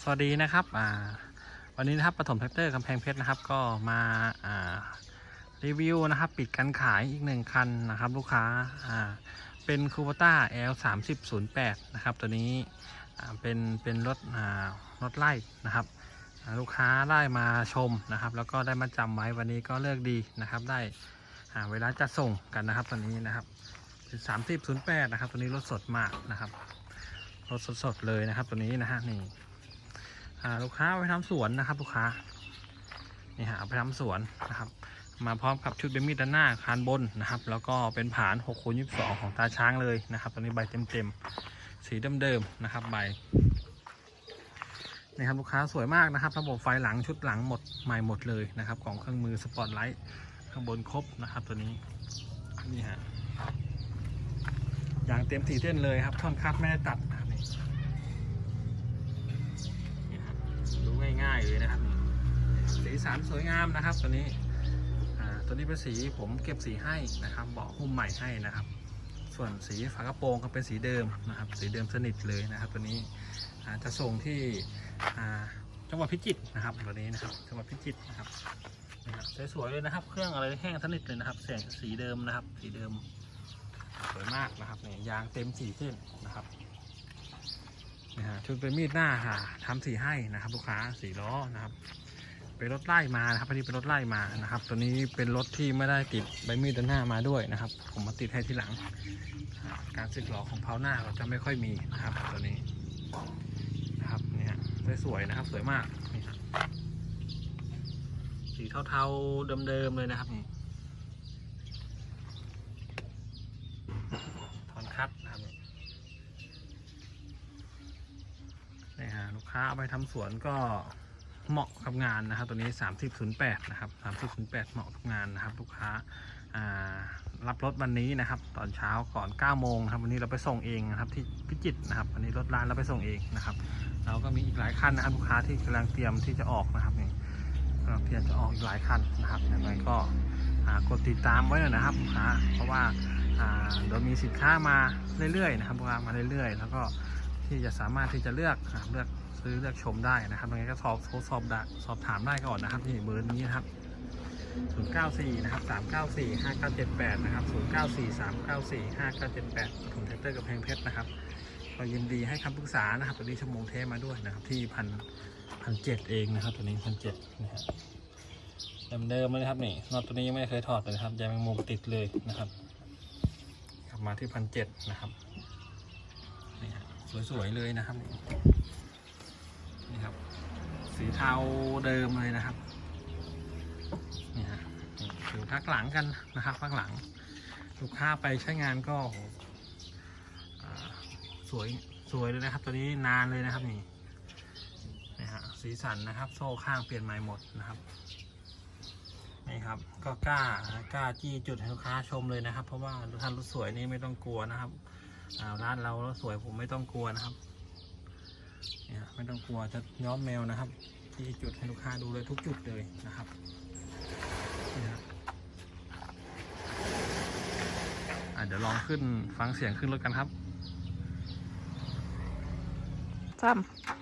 สวัสดีนะครับวันนี้นะครับปฐมแท็กเตอร์กำแพงเพชรนะครับ ก็มาารีวิวนะครับ ปิดการขายอีกหนึ่งคันนะครับ ลูกค้าาเป็นคูปต้า L 3 0 0 8นะครับ ตัวนี้เป็นเป็นรถรถไล่นะครับ ลูกค้าได้มาชมนะครับ แล้วก็ได้มาจำไว้วันนี้ก็เลือกดีนะครับ ได้เวลาจะส่งกันนะครับตัวนี้นะครับสามสิบศูนย์แปดนะครับ ตัวนี้รถสดมากนะครับรถสดๆเลยนะครับ ตัวนี้นะฮะนี่ อ่าลูกค้าไปทำสวนนะครับ ลูกค้านี่ฮะเอาไปทำสวนนะครับ มาพร้อมกับชุดเบมมีดด้านหน้าคานบนนะครับ แล้วก็เป็นผาน6คูณ22 ของตาช้างเลยนะครับตัวนี้ใบเต็มๆสีเดิมๆนะครับใบนี่ครับลูกค้าสวยมากนะครับ ระบบไฟหลังชุดหลังหมดใหม่หมดเลยนะครับ ของเครื่องมือสปอตไลท์ข้างบนครบนะครับตัวนี้นี่ฮะอย่างเต็มสีเต้นเลยครับท่อนคัดไม่ได้ตัดนะครับ เลยนะครับนี่สีสันสวยงามนะครับ ตัวนี้ตัวนี้เป็นสีผมเก็บสีให้นะครับ เบาะหุ้มใหม่ให้นะครับ ส่วนสีฝากระโปรงก็เป็นสีเดิมนะครับ สีเดิมสนิทเลยนะครับ ตัวนี้จะส่งที่จังหวัดพิจิตรนะครับตัวนี้นะครับจังหวัดพิจิตรนะครับสวยๆเลยนะครับ เครื่องอะไรแห้งสนิทเลยนะครับแสงสีเดิมนะครับ สีเดิมสวยมากนะครับเนี่ยยางเต็มสีเส้นนะครับ นะฮะชุดเป็นมีดหน้าค่ะทำสีให้นะครับ ลูกค้าสีล้อนะครับเป็นรถไล่มานะครับพอันนี้เป็นรถไล่มานะครับ ตัวนี้เป็นรถที่ไม่ได้ติดใบมีดด้านหน้ามาด้วยนะครับ ผมมาติดให้ที่หลัง การสึกหลอของเพาหน้าเราจะไม่ค่อยมีนะครับตัวนี้นะครับเนี่ฮะสวยๆนะครับสวยมากนี่ฮะสีเทาๆเดิมๆเลยนะครับนี่ทอนคัดนะครับ นี่ฮะลูกค้าเอาไปทำสวนก็เหมาะกับงานนะครับ ตัวนี้ 3008 นะครับ 3008 เหมาะกับงานนะครับ ลูกค้าอ่ารับรถวันนี้นะครับ ตอนเช้าก่อน 9 โมงครับ วันนี้เราไปส่งเองนะครับที่พิจิตรนะครับ วันนี้รถร้านเราไปส่งเองนะครับเราก็มีอีกหลายคันนะครับ ลูกค้าที่กำลังเตรียมที่จะออกนะครับนี่กำลังเตรียมจะออกอีกหลายคันนะครับยังไงก็กดติดตามไว้หน่อยนะครับลูกค้าเพราะว่าอ่าเดี๋ยวมีสินค้ามาเรื่อยๆนะครับลูกค้ามาเรื่อยๆ แล้วก็ ที่จะสามารถที่จะเลือกเลือกซื้อเลือกชมได้นะครับตรงนี้ก็สอบสอบดสอบถามได้ก่อนนะครับที่เบอร์นี้นะครับ094 นะครับ 394 5978 นะครับ 094 394 5978ผมแท็กเตอร์กับแพงเพชรนะครับก็ยินดีให้คำปรึกษานะครับ ตัวนี้ชั่วโมงเทมาด้วยนะครับที่พันพันเจ็ดเองนะครับตัวนี้พันเจ็ดนะครับเดิมๆเลยครับนี่นอตตัวนี้ยังไม่เคยถอดเลยครับยังมุมติดเลยนะครับ กลับมาที่พันเจ็ดนะครับ สวยๆเลยนะครับ นี่ครับ สีเทาเดิมเลยนะครับนี่ฮะนี่พักหลังกันนะครับพักหลัง ลูกค้าไปใช้งานก็สวยสวยเลยนะครับ ตัวนี้นานเลยนะครับนี่นี่ฮะสีสันนะครับ โซ่ข้างเปลี่ยนใหม่หมดนะครับนี่ครับก็กล้ากล้าจี้จุดให้ลูกค้าชมเลยนะครับ เพราะว่าท่านรถสวยนี่ไม่ต้องกลัวนะครับ ร้านเราแล้วสวยผมไม่ต้องกลัวนะครับเนี่ยไม่ต้องกลัวจะย้อมแมวนะครับ ที่จุดให้ลูกค้าดูเลยทุกจุดเลยนะครับเดี๋ยวลองขึ้นฟังเสียงขึ้นรถกันครับซ้ำ